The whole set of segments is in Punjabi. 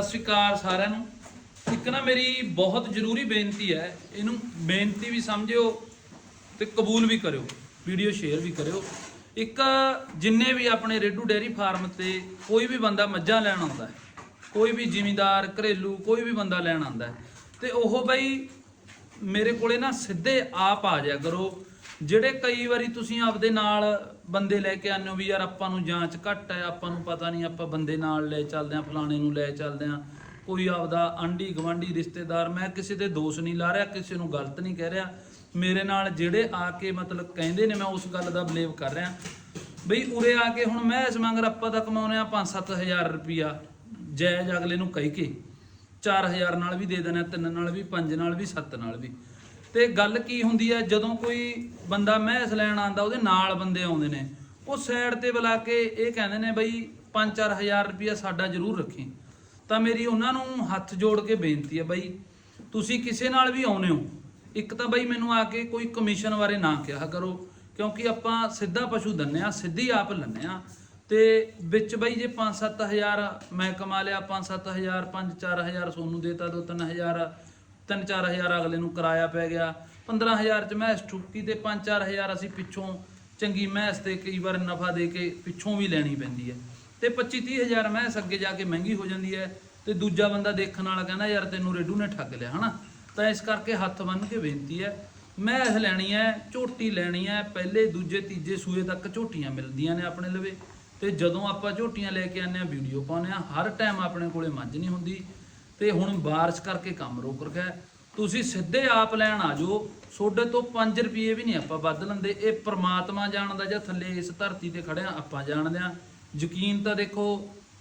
ਸਤਿ ਸ਼੍ਰੀ ਅਕਾਲ ਸਾਰਿਆਂ ਨੂੰ। ਇੱਕ ਨਾ ਮੇਰੀ ਬਹੁਤ ਜ਼ਰੂਰੀ ਬੇਨਤੀ ਹੈ, ਇਹਨੂੰ ਬੇਨਤੀ ਵੀ ਸਮਝਿਓ ਤੇ ਕਬੂਲ ਵੀ ਕਰਿਓ, ਵੀਡੀਓ ਸ਼ੇਅਰ ਵੀ ਕਰਿਓ। ਇੱਕ ਜਿੰਨੇ ਵੀ ਆਪਣੇ ਰੇਡੂ ਡੇਅਰੀ ਫਾਰਮ ਤੇ ਕੋਈ ਵੀ ਬੰਦਾ ਮੱਝਾਂ ਲੈਣ ਆਉਂਦਾ ਹੈ, ਕੋਈ ਵੀ ਜ਼ਿਮੀਂਦਾਰ, ਘਰੇਲੂ, ਕੋਈ ਵੀ ਬੰਦਾ ਲੈਣ ਆਉਂਦਾ ਹੈ, ਤੇ ਉਹ ਬਈ ਮੇਰੇ ਕੋਲੇ ਨਾ ਸਿੱਧੇ ਆਪ ਆ ਜਾਇਆ ਕਰੋ। ਜਿਹੜੇ ਕਈ ਵਾਰੀ ਤੁਸੀਂ ਆਪਦੇ ਨਾਲ ਬੰਦੇ ਲੈ ਕੇ ਆਉਂਦੇ ਹੋ ਵੀ ਯਾਰ ਆਪਾਂ ਨੂੰ ਜਾਂਚ ਘੱਟ ਹੈ, ਆਪਾਂ ਨੂੰ ਪਤਾ ਨਹੀਂ ਆਪਾਂ ਬੰਦੇ ਨਾਲ ਲੈ ਚੱਲਦੇ ਆਂ ਫਲਾਣੇ ਨੂੰ ਲੈ ਚੱਲਦੇ ਆਂ ਕੋਈ ਆਪਦਾ ਆਂਢੀ ਗਵਾਂਢੀ ਰਿਸ਼ਤੇਦਾਰ, ਮੈਂ ਕਿਸੇ ਤੇ ਦੋਸ਼ ਨਹੀਂ ਲਾ ਰਿਹਾ, ਕਿਸੇ ਨੂੰ ਗਲਤ ਨਹੀਂ ਕਹਿ ਰਿਹਾ, ਮੇਰੇ ਨਾਲ ਜਿਹੜੇ ਆ ਕੇ ਮਤਲਬ ਕਹਿੰਦੇ ਨੇ, ਮੈਂ ਉਸ ਗੱਲ ਦਾ ਬਲੇਵ ਕਰ ਰਿਹਾ। ਬਈ ਉਰੇ ਆ ਕੇ ਹੁਣ ਮੈਂ ਇਸ ਮੰਗਰ ਆਪਾਂ ਤਾਂ ਕਮਾਉਨੇ ਆ 5-7000 ਰੁਪਿਆ ਜਾਇਜ਼ ਅਗਲੇ ਨੂੰ ਕਹਿ ਕੇ 4000 ਨਾਲ ਵੀ ਦੇ ਦੇਣਾ, ਤਿੰਨ ਨਾਲ ਵੀ, ਪੰਜ ਨਾਲ ਵੀ, ਸੱਤ ਨਾਲ ਵੀ। ਤੇ ਗੱਲ ਕੀ ਹੁੰਦੀ ਹੈ ਜਦੋਂ ਕੋਈ ਬੰਦਾ ਮਹਿਸ ਲੈਣ ਆਂਦਾ ਉਹਦੇ ਨਾਲ ਬੰਦੇ ਆਉਂਦੇ ਨੇ, ਉਹ ਸਾਈਡ ਤੇ ਬੁਲਾ ਕੇ ਇਹ ਕਹਿੰਦੇ ਨੇ ਬਈ 5-4000 ਰੁਪਿਆ ਸਾਡਾ ਜ਼ਰੂਰ ਰੱਖੀ। ਤਾਂ ਮੇਰੀ ਉਹਨਾਂ ਨੂੰ ਹੱਥ ਜੋੜ ਕੇ ਬੇਨਤੀ ਹੈ ਬਈ, ਤੁਸੀਂ ਕਿਸੇ ਨਾਲ ਵੀ ਆਉਨੇ ਹੋ, ਇੱਕ ਤਾਂ ਬਈ ਮੈਨੂੰ ਆ ਕੇ ਕੋਈ ਕਮਿਸ਼ਨ ਬਾਰੇ ਨਾ ਕਿਹਾ ਕਰੋ, ਕਿਉਂਕਿ ਆਪਾਂ ਸਿੱਧਾ ਪਸ਼ੂ ਦੰਨੇ ਆ, ਸਿੱਧੀ ਆਪ ਲੰਨੇ ਆ। ਤੇ ਵਿੱਚ ਬਈ ਜੇ 5-7000 ਮੈਂ ਕਮਾ ਲਿਆ 5-7000 5-4000 ਸੋਨੂੰ ਦੇਤਾ, ਦੋ 3000 3-4000 ਅਗਲੇ ਨੂੰ ਕਿਰਾਇਆ ਪੈ ਗਿਆ। 15000 ਚ ਮੈਸ ਠੁੱਕੀ ਤੇ 5-4000 ਅਸੀਂ ਪਿੱਛੋਂ ਚੰਗੀ ਮੈਸ ਤੇ ਕਈ ਵਾਰ ਨਫਾ ਦੇ ਕੇ ਪਿੱਛੋਂ ਵੀ ਲੈਣੀ ਪੈਂਦੀ ਹੈ। ਤੇ 25-30000 ਮੈਸ ਅੱਗੇ ਜਾ ਕੇ ਮਹਿੰਗੀ ਹੋ ਜਾਂਦੀ ਹੈ ਤੇ ਦੂਜਾ ਬੰਦਾ ਦੇਖਣ ਵਾਲਾ ਕਹਿੰਦਾ, ਯਾਰ ਤੈਨੂੰ ਰੇਡੂ ਨੇ ਠੱਗ ਲਿਆ ਹਨਾ? ਤਾਂ ਇਸ ਕਰਕੇ ਹੱਥ ਬੰਨ ਕੇ ਬੇਨਤੀ ਹੈ, ਮੈਸ ਲੈਣੀ ਹੈ, ਝੋਟੀ ਲੈਣੀ ਹੈ, ਪਹਿਲੇ, ਦੂਜੇ, ਤੀਜੇ ਸੂਏ ਤੱਕ ਝੋਟੀਆਂ ਮਿਲਦੀਆਂ ਨੇ ਆਪਣੇ ਲਵੇ। ਤੇ ਜਦੋਂ ਆਪਾਂ ਝੋਟੀਆਂ ਲੈ ਕੇ ਆਉਂਦੇ ਆ ਵੀਡੀਓ ਪਾਉਂਦੇ ਆ ਹਰ ਟਾਈਮ ਆਪਣੇ ਕੋਲੇ ਮੱਝ ਨਹੀਂ ਹੁੰਦੀ। ਤੇ ਹੁਣ ਬਾਰਿਸ਼ ਕਰਕੇ ਕੰਮ ਰੋਕ ਰਿਹਾ ਤੁਸੀਂ ਸਿੱਧੇ ਆਪ ਲੈਣ ਆ ਜਾਓ। ਤੁਹਾਡੇ ਤੋਂ 5 ਰੁਪਏ ਵੀ ਨਹੀਂ ਆਪਾਂ ਵੱਧ ਲੈਂਦੇ। ਇਹ ਪ੍ਰਮਾਤਮਾ ਜਾਣਦਾ ਜਾਂ ਥੱਲੇ ਇਸ ਧਰਤੀ ਤੇ ਖੜਿਆ ਆਪਾਂ ਜਾਣਦੇ ਆ ਯਕੀਨ ਤਾਂ ਦੇਖੋ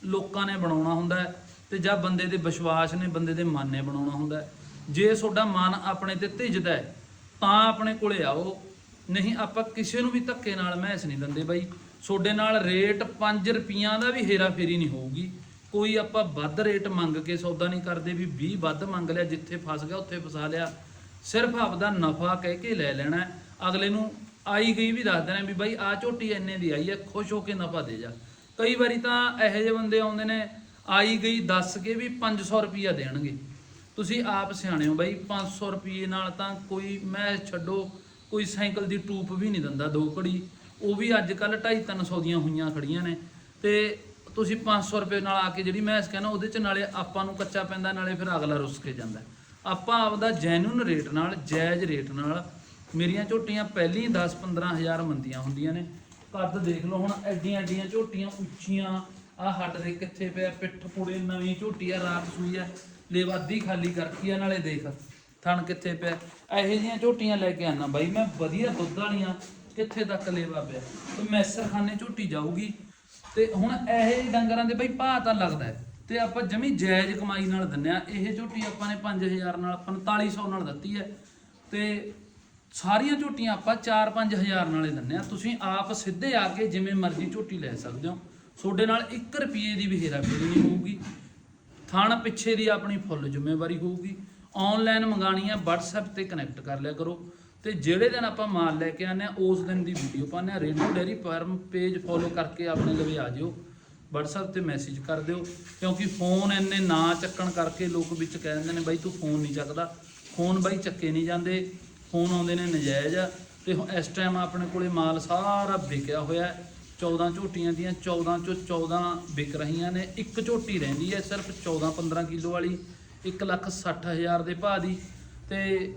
ਲੋਕਾਂ ਨੇ ਬਣਾਉਣਾ ਹੁੰਦਾ ਹੈ ਤੇ ਜਾਂ ਬੰਦੇ ਦੇ ਵਿਸ਼ਵਾਸ ਨੇ, ਬੰਦੇ ਦੇ ਮਨ ਨੇ ਬਣਾਉਣਾ ਹੁੰਦਾ ਜੇ ਤੁਹਾਡਾ ਮਨ ਆਪਣੇ ਤੇ ਧਿਜਦਾ ਹੈ, ਤਾਂ ਆਪਣੇ ਕੋਲੇ ਆਓ। ਨਹੀਂ ਆਪਾਂ ਕਿਸੇ ਨੂੰ ਵੀ ਧੱਕੇ ਨਾਲ ਮਹਿਸ ਨਹੀਂ ਦਿੰਦੇ ਬਾਈ। ਤੁਹਾਡੇ ਨਾਲ ਰੇਟ 5 ਰੁਪਈਆਂ ਦਾ ਵੀ ਹੇਰਾ ਫੇਰੀ ਨਹੀਂ ਹੋਊਗੀ। ਕੋਈ ਆਪਾਂ ਵੱਧ ਰੇਟ ਮੰਗ ਕੇ ਸੌਦਾ ਨਹੀਂ ਕਰਦੇ ਵੀ 20 ਵੱਧ ਮੰਗ ਲਿਆ, ਜਿੱਥੇ ਫਸ ਗਿਆ ਉੱਥੇ ਫਸਾ ਲਿਆ। ਸਿਰਫ ਆਪਦਾ ਨਫਾ ਕਹਿ ਕੇ ਲੈ ਲੈਣਾ ਅਗਲੇ ਨੂੰ ਆਈ ਗਈ ਵੀ ਦੱਸ ਦੇਣਾ ਵੀ ਬਾਈ ਆ ਝੋਟੀ ਇੰਨੇ ਦੀ ਆਈ ਹੈ, ਖੁਸ਼ ਹੋ ਕੇ ਨਫਾ ਦੇ ਜਾ। ਕਈ ਵਾਰੀ ਤਾਂ ਇਹੋ ਜਿਹੇ ਬੰਦੇ ਆਉਂਦੇ ਨੇ, ਆਈ ਗਈ ਦੱਸ ਕੇ ਵੀ 500 ਰੁਪਈਆ ਦੇਣਗੇ। ਤੁਸੀਂ ਆਪ ਸਿਆਣੇ ਹੋ ਬਾਈ 500 ਰੁਪਏ ਨਾਲ ਤਾਂ ਕੋਈ ਮੈਂ ਛੱਡੋ, ਕੋਈ ਸਾਈਕਲ ਦੀ ਟੂਪ ਵੀ ਨਹੀਂ ਦਿੰਦਾ, ਦੋ ਘੜੀ। ਉਹ ਵੀ ਅੱਜ ਕੱਲ 2.5 300 ਦੀਆਂ ਹੋਈਆਂ ਖੜੀਆਂ ਨੇ। ਤੇ ਤੁਸੀਂ 500 ਰੁਪਏ ਨਾਲ ਆ ਕੇ ਜਿਹੜੀ ਮੈਂ ਇਸ ਕਹਿੰਦਾ, ਉਹਦੇ ਚ ਨਾਲੇ ਆਪਾਂ ਨੂੰ ਕੱਚਾ ਪੈਂਦਾ, ਨਾਲੇ ਫਿਰ ਅਗਲਾ ਰੁੱਸ ਕੇ ਜਾਂਦਾ। ਆਪਾਂ ਆਪਦਾ ਜੈਨੂਨ ਰੇਟ ਨਾਲ, ਜਾਇਜ਼ ਰੇਟ ਨਾਲ ਮੇਰੀਆਂ ਝੋਟੀਆਂ ਪਹਿਲੀ 10 15000 ਮੰਦੀਆਂ ਹੁੰਦੀਆਂ ਨੇ। ਕੱਦ ਦੇਖ ਲਓ ਹੁਣ, ਐਡੀਆਂ ਐਡੀਆਂ ਝੋਟੀਆਂ ਉੱਚੀਆਂ ਆ ਹੱਡ ਦੇ ਕਿੱਥੇ ਪਿਆ, ਪਿੱਠ ਪੂੜੇ ਨਵੀਂ ਝੋਟੀ ਆ, ਰਾਤ ਸੂਈ ਆ, ਲੇਵਾ ਅੱਧੀ ਖਾਲੀ ਕਰਤੀ ਆ, ਨਾਲੇ ਦੇਖ, ਥਣ ਕਿੱਥੇ ਪਿਆ। ਇਹੋ ਜਿਹੀਆਂ ਝੋਟੀਆਂ ਲੈ ਕੇ ਆਣਾ ਬਾਈ, ਮੈਂ ਵਧੀਆ ਦੁੱਧ ਵਾਲੀਆਂ ਕਿੱਥੇ ਤੱਕ ਲੇਵਾ ਪਿਆ। ਤੇ ਮੈਸਰਖਾਨੇ ਝੋਟੀ ਜਾਊਗੀ। ਤੇ ਹੁਣ ਇਹ ਜਿਹੇ ਡੰਗਰਾਂ ਦੇ ਬਈ ਭਾਅ ਤਾਂ ਲੱਗਦਾ ਹੈ। ਤੇ ਆਪਾਂ ਜਮੀ ਜਾਇਜ਼ ਕਮਾਈ ਨਾਲ ਦਿੰਨੇ ਆ। ਇਹ ਝੋਟੀ ਆਪਾਂ ਨੇ 5000 ਨਾਲ 4500 ਨਾਲ ਦਿੱਤੀ ਹੈ। ਤੇ ਸਾਰੀਆਂ ਝੋਟੀਆਂ ਆਪਾਂ 4-5000 ਨਾਲੇ ਦਿੰਨੇ ਆ। ਤੁਸੀਂ ਆਪ ਸਿੱਧੇ ਆ ਕੇ ਜਿਵੇਂ ਮਰਜ਼ੀ ਝੋਟੀ ਲੈ ਸਕਦੇ ਹੋ। ਤੁਹਾਡੇ ਨਾਲ 1 ਰੁਪਏ ਦੀ ਵੀ ਹੇਰਾ ਫੇਰੀ ਨਹੀਂ ਹੋਊਗੀ। ਥਾਣ ਪਿੱਛੇ ਦੀ ਆਪਣੀ ਫੁੱਲ ਜ਼ਿੰਮੇਵਾਰੀ ਹੋਊਗੀ। ਆਨਲਾਈਨ ਮੰਗਾਣੀ ਆ WhatsApp ਤੇ ਕਨੈਕਟ ਕਰ ਲਿਆ ਕਰੋ। ਤੇ ਜਿਹੜੇ ਦਿਨ ਆਪਾਂ ਮਾਲ ਲੈ ਕੇ ਆਨੇ ਆ ਉਸ ਦਿਨ ਦੀ ਵੀਡੀਓ ਪਾਉਂਦੇ ਆ radio dairy farm page follow ਕਰਕੇ ਆਪਣੇ ਲਵੇ ਆ ਜਿਓ। WhatsApp ਤੇ ਮੈਸੇਜ ਕਰ ਦਿਓ, ਕਿਉਂਕਿ ਫੋਨ ਇੰਨੇ ਨਾ ਚੱਕਣ ਕਰਕੇ ਲੋਕ ਵਿੱਚ ਕਹਿ ਦਿੰਦੇ ਨੇ, ਬਾਈ ਤੂੰ ਫੋਨ ਨਹੀਂ ਚੱਕਦਾ। ਫੋਨ ਬਾਈ ਚੱਕੇ ਨਹੀਂ ਜਾਂਦੇ। ਫੋਨ ਆਉਂਦੇ ਨੇ ਨਜਾਇਜ਼ ਆ। ਤੇ ਹੁਣ ਇਸ ਟਾਈਮ ਆਪਣੇ ਕੋਲੇ ਮਾਲ ਸਾਰਾ ਵਿਕਿਆ ਹੋਇਆ ਹੈ। 14 ਝੋਟੀਆਂ ਦੀਆਂ 14 ਚੋਂ 14 ਵਿਕ ਰਹੀਆਂ ਨੇ। ਇੱਕ ਝੋਟੀ ਰਹਿੰਦੀ ਹੈ ਸਿਰਫ 14 15 ਕਿਲੋ ਵਾਲੀ 1 ਲੱਖ 60 ਹਜ਼ਾਰ ਦੇ ਭਾਅ ਦੀ। ਤੇ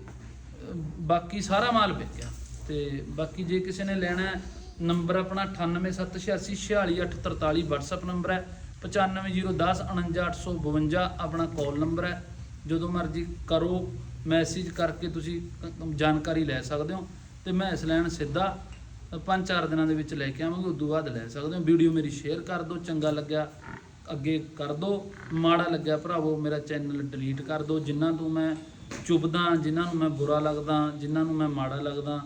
ਬਾਕੀ ਸਾਰਾ ਮਾਲ ਵਿਕਿਆ ਤੇ ਬਾਕੀ ਜੇ ਕਿਸੇ ਨੇ ਲੈਣਾ ਹੈ, ਨੰਬਰ ਆਪਣਾ 9876846843 WhatsApp ਨੰਬਰ ਹੈ 9501049852 ਆਪਣਾ ਕਾਲ ਨੰਬਰ ਹੈ। ਜਦੋਂ ਮਰਜ਼ੀ ਕਰੋ ਮੈਸੇਜ ਕਰਕੇ ਤੁਸੀਂ ਜਾਣਕਾਰੀ ਲੈ ਸਕਦੇ ਹੋ ਤੇ ਮੈਂ ਇਸ ਲੈਣ ਸਿੱਧਾ ਪੰਜ ਚਾਰ ਦਿਨਾਂ ਦੇ ਵਿੱਚ ਲੈ ਕੇ ਆਵਾਂਗੇ, ਉਦੋਂ ਬਾਅਦ ਲੈ ਸਕਦੇ ਹੋ। ਵੀਡੀਓ ਮੇਰੀ ਸ਼ੇਅਰ ਕਰ ਦਿਓ, ਚੰਗਾ ਲੱਗਿਆ, ਅੱਗੇ ਕਰ ਦਿਓ। ਮਾੜਾ ਲੱਗਿਆ ਭਰਾਵੋ, ਮੇਰਾ ਚੈਨਲ ਡਿਲੀਟ ਕਰ ਦਿਓ। ਜਿਨ੍ਹਾਂ ਤੋਂ ਮੈਂ ਚੁੱਭਦਾ, ਜਿਨ੍ਹਾਂ ਨੂੰ ਮੈਂ ਬੁਰਾ ਲੱਗਦਾ, ਜਿਨ੍ਹਾਂ ਨੂੰ ਮੈਂ ਮਾੜਾ ਲੱਗਦਾ,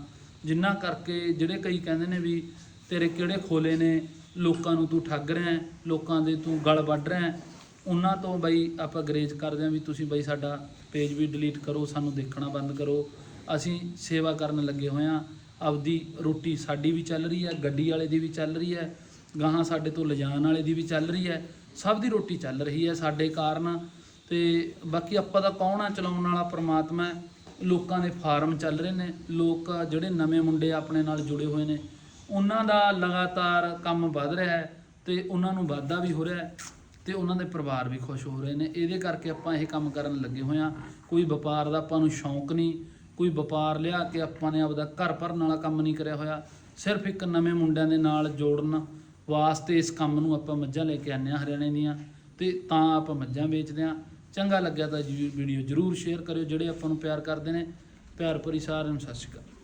ਜਿਨ੍ਹਾਂ ਕਰਕੇ ਜਿਹੜੇ ਕਈ ਕਹਿੰਦੇ ਨੇ ਵੀ ਤੇਰੇ ਕਿਹੜੇ ਖੋਲੇ ਨੇ, ਲੋਕਾਂ ਨੂੰ ਤੂੰ ਠੱਗ ਰਿਹਾ, ਲੋਕਾਂ ਦੇ ਤੂੰ ਗਲ ਵੱਢ ਰਿਹਾ, ਉਹਨਾਂ ਤੋਂ ਬਈ ਆਪਾਂ ਗਰੇਜ ਕਰਦੇ ਹਾਂ ਵੀ ਤੁਸੀਂ ਬਈ ਸਾਡਾ ਪੇਜ ਵੀ ਡਿਲੀਟ ਕਰੋ, ਸਾਨੂੰ ਦੇਖਣਾ ਬੰਦ ਕਰੋ। ਅਸੀਂ ਸੇਵਾ ਕਰਨ ਲੱਗੇ ਹੋਏ ਹਾਂ। ਆਪਦੀ ਰੋਟੀ ਸਾਡੀ ਵੀ ਚੱਲ ਰਹੀ ਹੈ, ਗੱਡੀ ਵਾਲੇ ਦੀ ਵੀ ਚੱਲ ਰਹੀ ਹੈ, ਗਾਹਾਂ ਸਾਡੇ ਤੋਂ ਲਿਜਾਣ ਵਾਲੇ ਦੀ ਵੀ ਚੱਲ ਰਹੀ ਹੈ, ਸਭ ਦੀ ਰੋਟੀ ਚੱਲ ਰਹੀ ਹੈ। ਸਾਡੇ ਕਾਰਨ ਤੇ ਬਾਕੀ ਆਪਾਂ ਦਾ ਕੌਣ ਆ ਚਲਾਉਣ ਵਾਲਾ ਪ੍ਰਮਾਤਮਾ ਹੈ? ਲੋਕਾਂ ਦੇ ਫਾਰਮ ਚੱਲ ਰਹੇ ਨੇ। ਲੋਕ ਜਿਹੜੇ ਨਵੇਂ ਮੁੰਡੇ ਆਪਣੇ ਨਾਲ ਜੁੜੇ ਹੋਏ ਨੇ, ਉਹਨਾਂ ਦਾ ਲਗਾਤਾਰ ਕੰਮ ਵੱਧ ਰਿਹਾ ਹੈ ਤੇ ਉਹਨਾਂ ਨੂੰ ਵਾਧਾ ਵੀ ਹੋ ਰਿਹਾ ਹੈ ਤੇ ਉਹਨਾਂ ਦੇ ਪਰਿਵਾਰ ਵੀ ਖੁਸ਼ ਹੋ ਰਹੇ ਨੇ। ਇਹਦੇ ਕਰਕੇ ਆਪਾਂ ਇਹ ਕੰਮ ਕਰਨ ਲੱਗੇ ਹੋਏ ਆ ਕੋਈ ਵਪਾਰ ਦਾ ਆਪਾਂ ਨੂੰ ਸ਼ੌਂਕ ਨਹੀਂ, ਕੋਈ ਵਪਾਰ ਲਿਆ ਕੇ ਆਪਾਂ ਨੇ ਆਪਦਾ ਘਰ ਭਰਨ ਵਾਲਾ ਕੰਮ ਨਹੀਂ ਕਰਿਆ ਹੋਇਆ। ਸਿਰਫ ਇੱਕ ਨਵੇਂ ਮੁੰਡਿਆਂ ਦੇ ਨਾਲ ਜੋੜਨ ਵਾਸਤੇ ਇਸ ਕੰਮ ਨੂੰ ਆਪਾਂ ਮੱਝਾਂ ਲੈ ਕੇ ਆਨੇ ਆ ਹਰਿਆਣੇ ਦੀਆਂ ਤੇ ਤਾਂ ਆਪਾਂ ਮੱਝਾਂ ਵੇਚਦੇ ਆ ਚੰਗਾ ਲੱਗਿਆ ਤਾਂ ਵੀਡੀਓ ਜਰੂਰ ਸ਼ੇਅਰ ਕਰਿਓ, ਜਿਹੜੇ ਆਪਾਂ ਨੂੰ ਪਿਆਰ ਕਰਦੇ ਨੇ। ਪਿਆਰ ਭਰੀ ਸਾਰਿਆਂ ਨੂੰ ਸਤਿ ਸ਼੍ਰੀ ਅਕਾਲ।